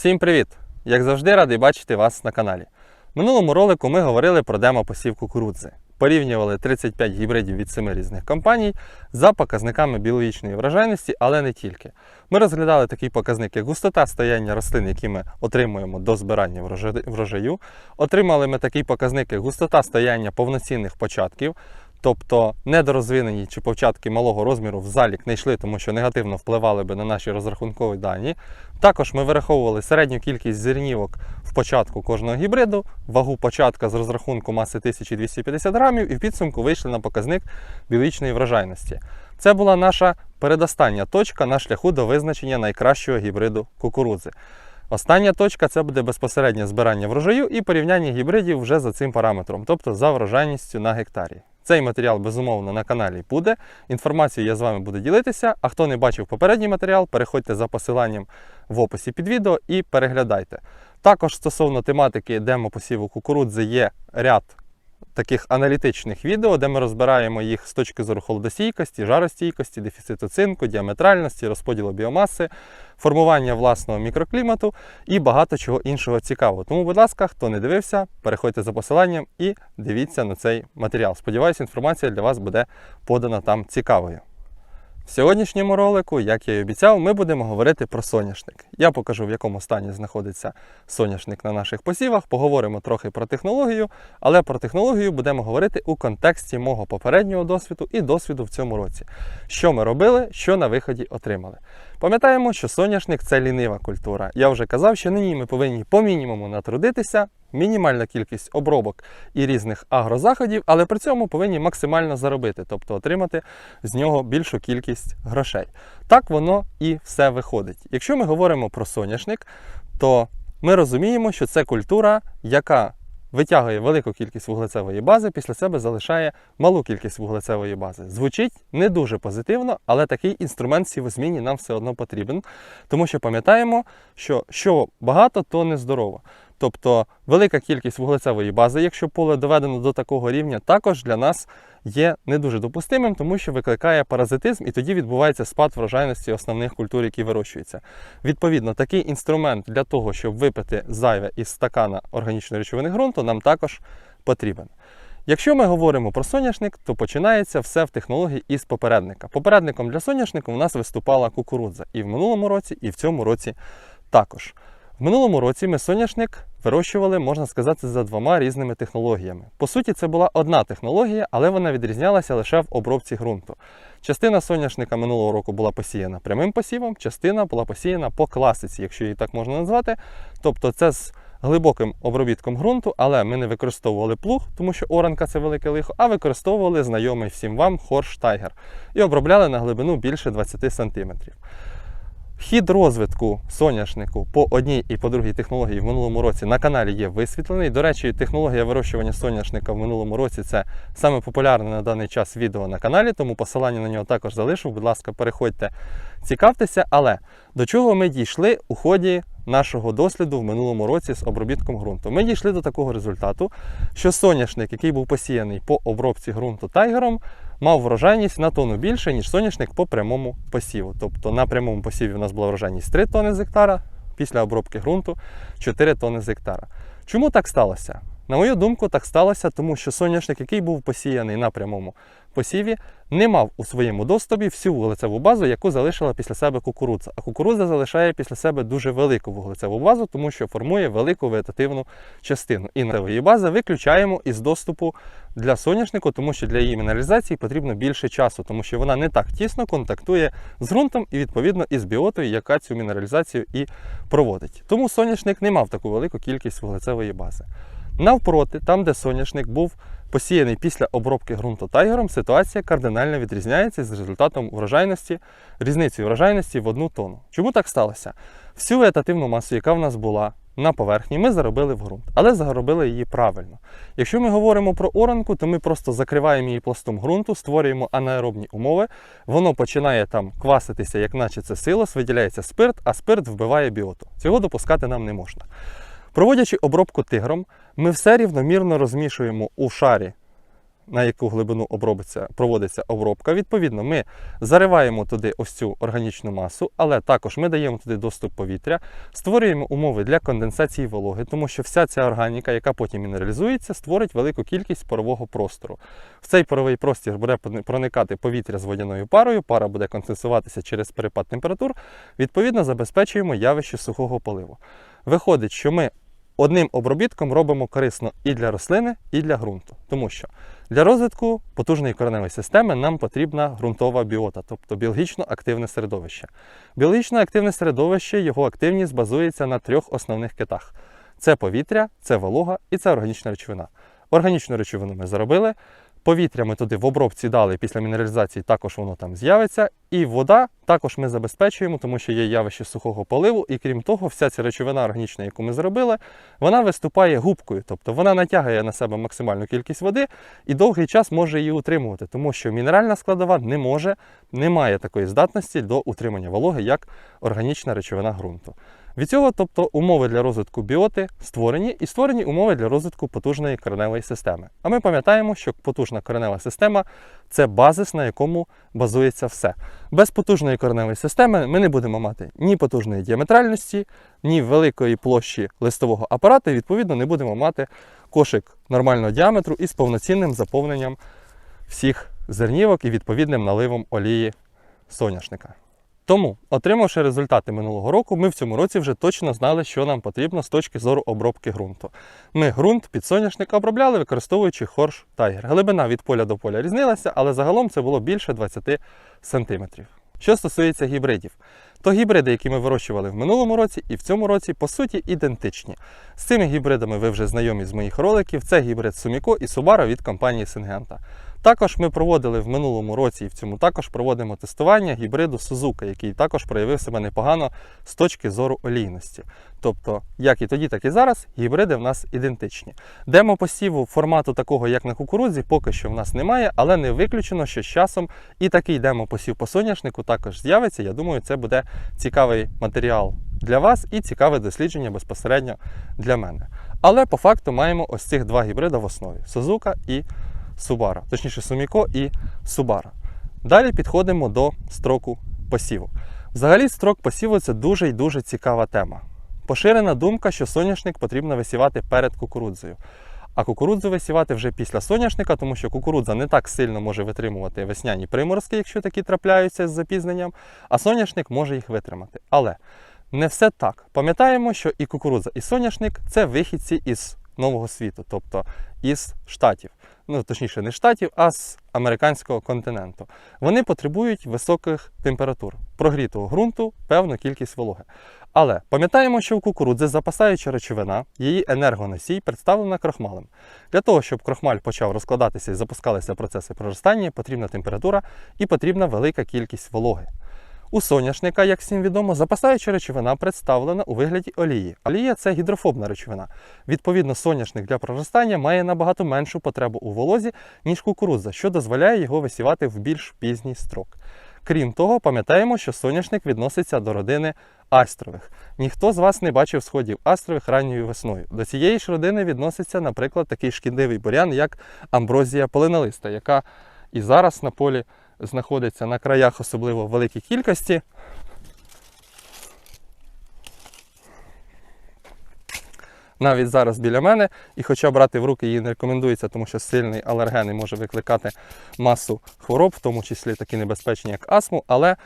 Всім привіт! Як завжди, радий бачити вас на каналі. В минулому ролику ми говорили про демо-посів кукурудзи. Порівнювали 35 гібридів від 7 різних компаній за показниками біологічної врожайності, але не тільки. Ми розглядали такий показник, як густота стояння рослин, які ми отримуємо до збирання врожаю. Отримали ми такий показник, як густота стояння повноцінних початків, тобто недорозвинені чи початки малого розміру в залік не йшли, тому що негативно впливали би на наші розрахункові дані. Також ми вираховували середню кількість зернівок в початку кожного гібриду, вагу початка з розрахунку маси 1250 грамів, і в підсумку вийшли на показник біологічної врожайності. Це була наша передостання точка на шляху до визначення найкращого гібриду кукурудзи. Остання точка це буде безпосереднє збирання врожаю і порівняння гібридів вже за цим параметром, тобто за врожайністю на гектарі. Цей матеріал безумовно на каналі буде. Інформацію я з вами буду ділитися. А хто не бачив попередній матеріал, переходьте за посиланням в описі під відео і переглядайте. Також стосовно тематики демо-посіву кукурудзи є ряд таких аналітичних відео, де ми розбираємо їх з точки зору холодостійкості, жаростійкості, дефіциту цинку, діаметральності, розподілу біомаси, формування власного мікроклімату і багато чого іншого цікавого. Тому, будь ласка, хто не дивився, переходьте за посиланням і дивіться на цей матеріал. Сподіваюся, інформація для вас буде подана там цікавою. В сьогоднішньому ролику, як я і обіцяв, ми будемо говорити про соняшник. Я покажу, в якому стані знаходиться соняшник на наших посівах, поговоримо трохи про технологію, але про технологію будемо говорити у контексті мого попереднього досвіду і досвіду в цьому році. Що ми робили, що на виході отримали. Пам'ятаємо, що соняшник це лінива культура. Я вже казав, що нині ми повинні по мінімуму натрудитися, мінімальна кількість обробок і різних агрозаходів, але при цьому повинні максимально заробити, тобто отримати з нього більшу кількість грошей. Так воно і все виходить. Якщо ми говоримо про соняшник, то ми розуміємо, що це культура, яка витягує велику кількість вуглецевої бази, після себе залишає малу кількість вуглецевої бази. Звучить не дуже позитивно, але такий інструмент сівозміні нам все одно потрібен, тому що пам'ятаємо, що що багато, то не здорово. Тобто велика кількість вуглецевої бази, якщо поле доведено до такого рівня, також для нас є не дуже допустимим, тому що викликає паразитизм, і тоді відбувається спад врожайності основних культур, які вирощуються. Відповідно, такий інструмент для того, щоб випити зайве із стакана органічної речовини ґрунту, нам також потрібен. Якщо ми говоримо про соняшник, то починається все в технології із попередника. Попередником для соняшнику у нас виступала кукурудза і в минулому році, і в цьому році також. В минулому році ми соняшник вирощували, можна сказати, за двома різними технологіями. По суті, це була одна технологія, але вона відрізнялася лише в обробці ґрунту. Частина соняшника минулого року була посіяна прямим посівом, частина була посіяна по класиці, якщо її так можна назвати. Тобто це з глибоким обробітком ґрунту, але ми не використовували плуг, тому що оранка це велике лихо, а використовували знайомий всім вам хорш тайгер і обробляли на глибину більше 20 см. Хід розвитку соняшнику по одній і по другій технології в минулому році на каналі є висвітлений. До речі, технологія вирощування соняшника в минулому році це саме популярне на даний час відео на каналі, тому посилання на нього також залишу. Будь ласка, переходьте, цікавтеся. Але до чого ми дійшли у ході нашого досліду в минулому році з обробітком ґрунту? Ми дійшли до такого результату, що соняшник, який був посіяний по обробці ґрунту тайгером, мав врожайність на тонну більше, ніж соняшник по прямому посіву. Тобто на прямому посіві у нас була врожайність 3 тонни з гектара, після обробки ґрунту 4 тонни з гектара. Чому так сталося? На мою думку, так сталося, тому що соняшник, який був посіяний на прямому посіві, не мав у своєму доступі всю вуглецеву базу, яку залишила після себе кукурудза. А кукурудза залишає після себе дуже велику вуглецеву базу, тому що формує велику вегетативну частину. І на бази виключаємо із доступу для соняшнику, тому що для її мінералізації потрібно більше часу, тому що вона не так тісно контактує з ґрунтом і відповідно із біотою, яка цю мінералізацію і проводить. Тому соняшник не мав таку велику кількість вуглецевої бази. Навпроти, там, де соняшник був посіяний після обробки ґрунту тайгером, ситуація кардинально відрізняється з результатом врожайності, різницею врожайності в одну тонну. Чому так сталося? Всю вегетативну масу, яка в нас була на поверхні, ми заробили в ґрунт, але заробили її правильно. Якщо ми говоримо про оранку, то ми просто закриваємо її пластом ґрунту, створюємо анаеробні умови, воно починає там кваситися, як наче це силос, виділяється спирт, а спирт вбиває біоту. Цього допускати нам не можна. Проводячи обробку тигром, ми все рівномірно розмішуємо у шарі на яку глибину обробиться, проводиться обробка. Відповідно, ми зариваємо туди ось цю органічну масу, але також ми даємо туди доступ повітря, створюємо умови для конденсації вологи, тому що вся ця органіка, яка потім мінералізується, створить велику кількість парового простору. В цей паровий простір буде проникати повітря з водяною парою, пара буде конденсуватися через перепад температур. Відповідно, забезпечуємо явище сухого поливу. Виходить, що ми одним обробітком робимо корисно і для рослини, і для ґрунту. Тому що для розвитку потужної кореневої системи нам потрібна ґрунтова біота, тобто біологічно активне середовище. Біологічно активне середовище, його активність базується на трьох основних китах: це повітря, це волога і це органічна речовина. Органічну речовину ми заробили. Повітря ми туди в обробці дали після мінералізації, також воно там з'явиться. І вода також ми забезпечуємо, тому що є явище сухого поливу, і крім того, вся ця речовина органічна, яку ми зробили, вона виступає губкою, тобто вона натягує на себе максимальну кількість води і довгий час може її утримувати, тому що мінеральна складова не може, не має такої здатності до утримання вологи, як органічна речовина ґрунту. Від цього, тобто, умови для розвитку біоти створені і створені умови для розвитку потужної кореневої системи. А ми пам'ятаємо, що потужна коренева система це базис, на якому базується все. Без потужної кореневої системи ми не будемо мати ні потужної діаметральності, ні великої площі листового апарату, і відповідно не будемо мати кошик нормального діаметру із повноцінним заповненням всіх зернівок і відповідним наливом олії соняшника. Тому, отримавши результати минулого року, ми в цьому році вже точно знали, що нам потрібно з точки зору обробки ґрунту. Ми ґрунт під соняшник обробляли, використовуючи хорш тайгер. Глибина від поля до поля різнилася, але загалом це було більше 20 см. Що стосується гібридів, то гібриди, які ми вирощували в минулому році і в цьому році, по суті, ідентичні. З цими гібридами ви вже знайомі з моїх роликів. Це гібрид Суміко і Subaru від компанії Сингента. Також ми проводили в минулому році і в цьому також проводимо тестування гібриду Suzuka, який також проявив себе непогано з точки зору олійності. Тобто, як і тоді, так і зараз, гібриди в нас ідентичні. Демо посіву формату такого, як на кукурудзі, поки що в нас немає, але не виключено, що з часом і такий демо посів по соняшнику також з'явиться. Я думаю, це буде цікавий матеріал для вас і цікаве дослідження безпосередньо для мене. Але по факту маємо ось цих два гібриди в основі Suzuka і Subaru, точніше Суміко і Subaru. Далі підходимо до строку посіву. Взагалі, строк посіву це дуже і дуже цікава тема. Поширена думка, що соняшник потрібно висівати перед кукурудзою. А кукурудзу висівати вже після соняшника, тому що кукурудза не так сильно може витримувати весняні приморозки, якщо такі трапляються з запізненням, а соняшник може їх витримати. Але не все так. Пам'ятаємо, що і кукурудза, і соняшник це вихідці із нового світу, тобто із штатів ну точніше, не штатів, а з американського континенту. Вони потребують високих температур, прогрітого ґрунту, певну кількість вологи. Але пам'ятаємо, що у кукурудзи запасаюча речовина, її енергоносій представлена крохмалем. Для того, щоб крохмаль почав розкладатися і запускалися процеси проростання, потрібна температура і потрібна велика кількість вологи. У соняшника, як всім відомо, запасаюча речовина представлена у вигляді олії. Олія це гідрофобна речовина. Відповідно, соняшник для проростання має набагато меншу потребу у волозі, ніж кукурудза, що дозволяє його висівати в більш пізній строк. Крім того, пам'ятаємо, що соняшник відноситься до родини астрових. Ніхто з вас не бачив сходів астрових ранньою весною. До цієї ж родини відноситься, наприклад, такий шкідливий бурян, як амброзія полинолиста, яка і зараз на полі знаходиться на краях, особливо великій кількості. Навіть зараз біля мене, і хоча брати в руки її не рекомендується, тому що сильний алерген може викликати масу хвороб, в тому числі такі небезпечні, як астму, але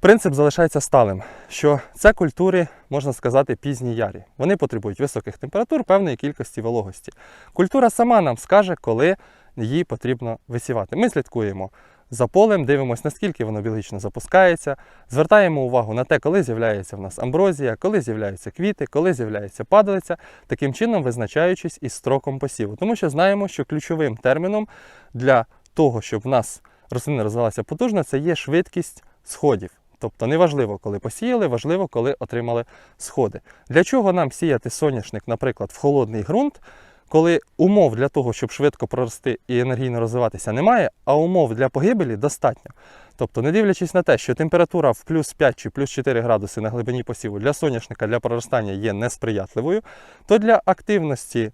принцип залишається сталим, що це культури, можна сказати, пізні ярі. Вони потребують високих температур, певної кількості вологості. Культура сама нам скаже, коли її потрібно висівати. Ми слідкуємо за полем, дивимося, наскільки воно біологічно запускається, звертаємо увагу на те, коли з'являється в нас амброзія, коли з'являються квіти, коли з'являється падалиця, таким чином визначаючись із строком посіву. Тому що знаємо, що ключовим терміном для того, щоб в нас рослина розвивалася потужно, це є швидкість сходів. Тобто неважливо, коли посіяли, важливо, коли отримали сходи. Для чого нам сіяти соняшник, наприклад, в холодний ґрунт? Коли умов для того, щоб швидко прорости і енергійно розвиватися, немає, а умов для погибелі достатньо. Тобто, не дивлячись на те, що температура в плюс 5 чи плюс 4 градуси на глибині посіву для соняшника для проростання є несприятливою, то для активності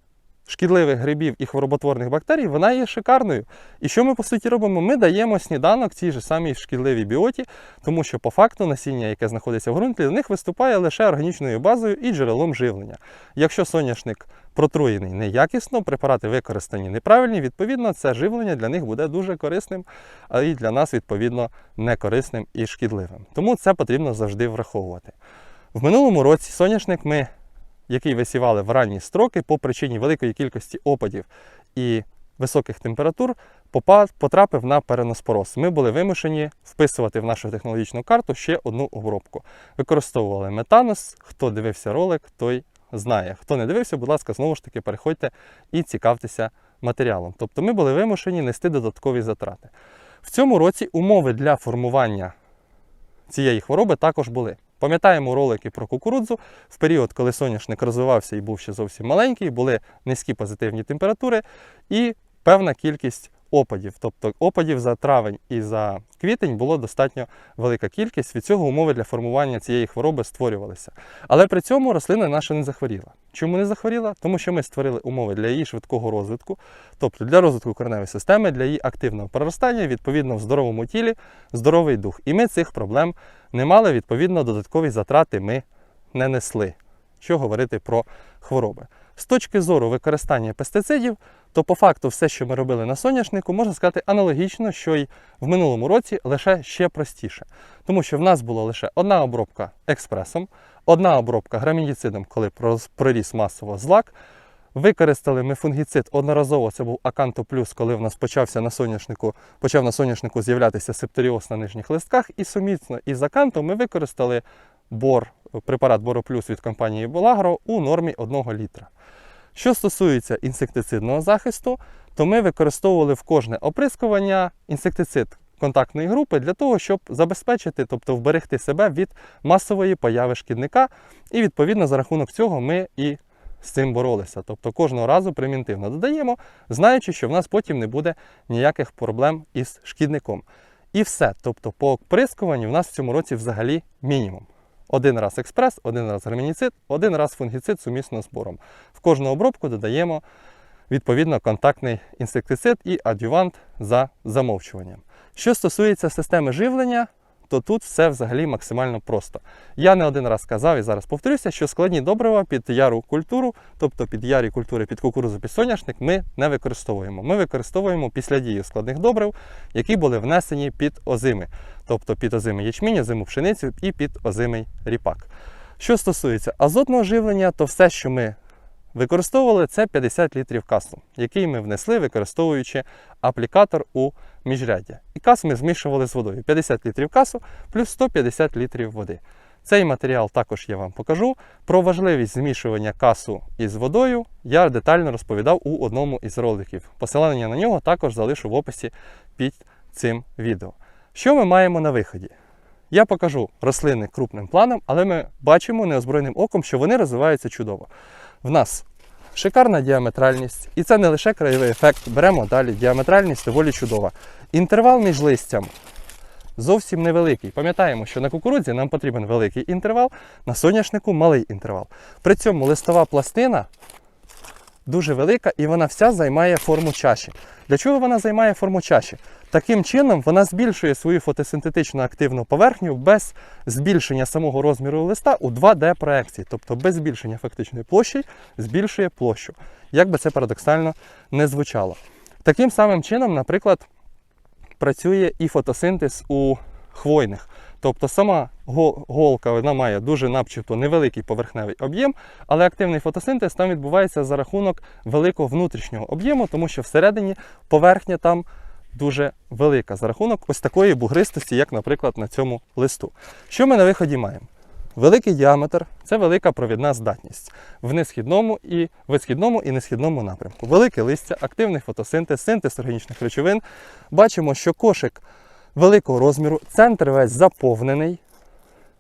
шкідливих грибів і хвороботворних бактерій, вона є шикарною. І що ми по суті робимо? Ми даємо сніданок цій же самій шкідливій біоті, тому що по факту насіння, яке знаходиться в ґрунті, для них виступає лише органічною базою і джерелом живлення. Якщо соняшник протруєний неякісно, препарати використані неправильні, відповідно, це живлення для них буде дуже корисним, а і для нас, відповідно, некорисним і шкідливим. Тому це потрібно завжди враховувати. В минулому році соняшник ми, який висівали в ранні строки, по причині великої кількості опадів і високих температур, потрапив на переноспороз. Ми були вимушені вписувати в нашу технологічну карту ще одну обробку. Використовували метанос. Хто дивився ролик, той знає. Хто не дивився, будь ласка, знову ж таки переходьте і цікавтеся матеріалом. Тобто ми були вимушені нести додаткові затрати. В цьому році умови для формування цієї хвороби також були. Пам'ятаємо ролики про кукурудзу. В період, коли соняшник розвивався і був ще зовсім маленький, були низькі позитивні температури і певна кількість опадів. Тобто опадів за травень і за квітень було достатньо велика кількість. Від цього умови для формування цієї хвороби створювалися. Але при цьому рослина наша не захворіла. Чому не захворіла? Тому що ми створили умови для її швидкого розвитку, тобто для розвитку кореневої системи, для її активного проростання, відповідно, в здоровому тілі, здоровий дух. І ми цих проблем не мали, відповідно, додаткові затрати ми не несли. Що говорити про хвороби? З точки зору використання пестицидів, то по факту все, що ми робили на соняшнику, можна сказати аналогічно, що й в минулому році, лише ще простіше. Тому що в нас була лише одна обробка експресом, одна обробка грамініцидом, коли проріс масово злак. Використали ми фунгіцид одноразово, це був Аканто Плюс, коли в нас почався на соняшнику, почав на соняшнику з'являтися септоріоз на нижніх листках. І сумісно із Аканто ми використали бор, препарат Боро Плюс від компанії Болагро у нормі 1 літра. Що стосується інсектицидного захисту, то ми використовували в кожне оприскування інсектицид контактної групи для того, щоб забезпечити, тобто вберегти себе від масової появи шкідника. І відповідно за рахунок цього ми і з цим боролися. Тобто кожного разу примітивно додаємо, знаючи, що в нас потім не буде ніяких проблем із шкідником. І все. Тобто по оприскуванню в нас в цьому році взагалі мінімум. Один раз експрес, один раз гермініцид, один раз фунгіцид сумісно з бором. В кожну обробку додаємо відповідно контактний інсектицид і адювант за замовчуванням. Що стосується системи живлення, то тут все взагалі максимально просто. Я не один раз казав і зараз повторюся, що складні добрива під яру культуру, тобто під ярі культури під кукурудзу під соняшник, ми не використовуємо. Ми використовуємо після дії складних добрив, які були внесені під озими, тобто під озимий ячмінь, озиму пшеницю і під озимий ріпак. Що стосується азотного живлення, то все, що ми використовували, це 50 літрів касу, який ми внесли, використовуючи аплікатор у міжряддя. І кас ми змішували з водою. 50 літрів касу плюс 150 літрів води. Цей матеріал також я вам покажу. Про важливість змішування касу із водою я детально розповідав у одному із роликів. Посилання на нього також залишу в описі під цим відео. Що ми маємо на виході? Я покажу рослини крупним планом, але ми бачимо неозброєним оком, що вони розвиваються чудово. В нас шикарна діаметральність, і це не лише краєвий ефект. Беремо далі. Діаметральність доволі чудова. Інтервал між листям зовсім невеликий. Пам'ятаємо, що на кукурудзі нам потрібен великий інтервал, на соняшнику малий інтервал. При цьому листова пластина дуже велика і вона вся займає форму чаші. Для чого вона займає форму чаші? Таким чином вона збільшує свою фотосинтетичну активну поверхню без збільшення самого розміру листа у 2D проекції, тобто без збільшення фактичної площі збільшує площу. Як би це парадоксально не звучало. Таким самим чином, наприклад, працює і фотосинтез у хвойних. Тобто сама голка вона має дуже начебто невеликий поверхневий об'єм, але активний фотосинтез там відбувається за рахунок великого внутрішнього об'єму, тому що всередині поверхня там дуже велика за рахунок ось такої бугристості, як, наприклад, на цьому листу. Що ми на виході маємо? Великий діаметр це велика провідна здатність в несхідному і висхідному і несхідному напрямку. Велике листя, активний фотосинтез, синтез органічних речовин. Бачимо, що кошик великого розміру, центр весь заповнений.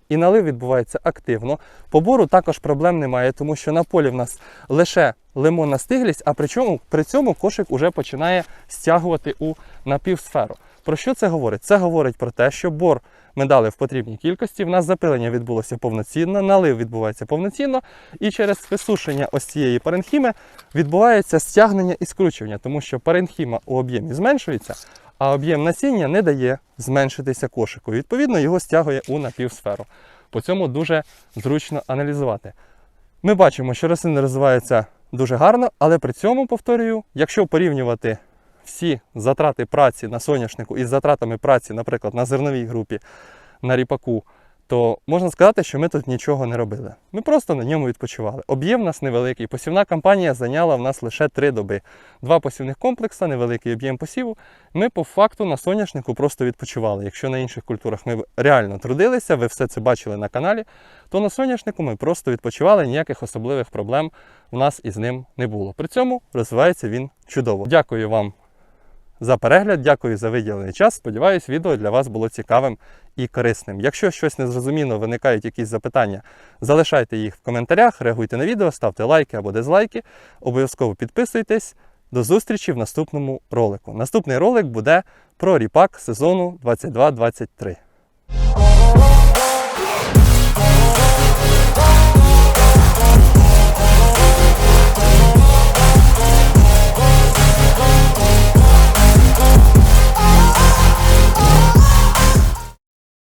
І налив відбувається активно. Побору також проблем немає, тому що на полі в нас лише лимонна стиглість, а при, чому, при цьому кошик уже починає стягувати у напівсферу. Про що це говорить? Це говорить про те, що бор ми дали в потрібній кількості, в нас запилення відбулося повноцінно, налив відбувається повноцінно, і через висушення ось цієї паренхіми відбувається стягнення і скручування, тому що паренхіма у об'ємі зменшується, а об'єм насіння не дає зменшитися кошику. Відповідно, його стягує у напівсферу. По цьому дуже зручно аналізувати. Ми бачимо, що рослини розвиваються дуже гарно, але при цьому, повторюю, якщо порівнювати всі затрати праці на соняшнику із затратами праці, наприклад, на зерновій групі, на ріпаку, то можна сказати, що ми тут нічого не робили. Ми просто на ньому відпочивали. Об'єм у нас невеликий. Посівна кампанія зайняла в нас лише три доби. Два посівних комплекси, невеликий об'єм посіву. Ми по факту на соняшнику просто відпочивали. Якщо на інших культурах ми реально трудилися, ви все це бачили на каналі, то на соняшнику ми просто відпочивали, ніяких особливих проблем у нас із ним не було. При цьому розвивається він чудово. Дякую вам за перегляд, дякую за виділений час. Сподіваюсь, відео для вас було цікавим і корисним. Якщо щось незрозуміло, виникають якісь запитання, залишайте їх в коментарях, реагуйте на відео, ставте лайки або дизлайки. Обов'язково підписуйтесь. До зустрічі в наступному ролику. Наступний ролик буде про ріпак сезону 22-23.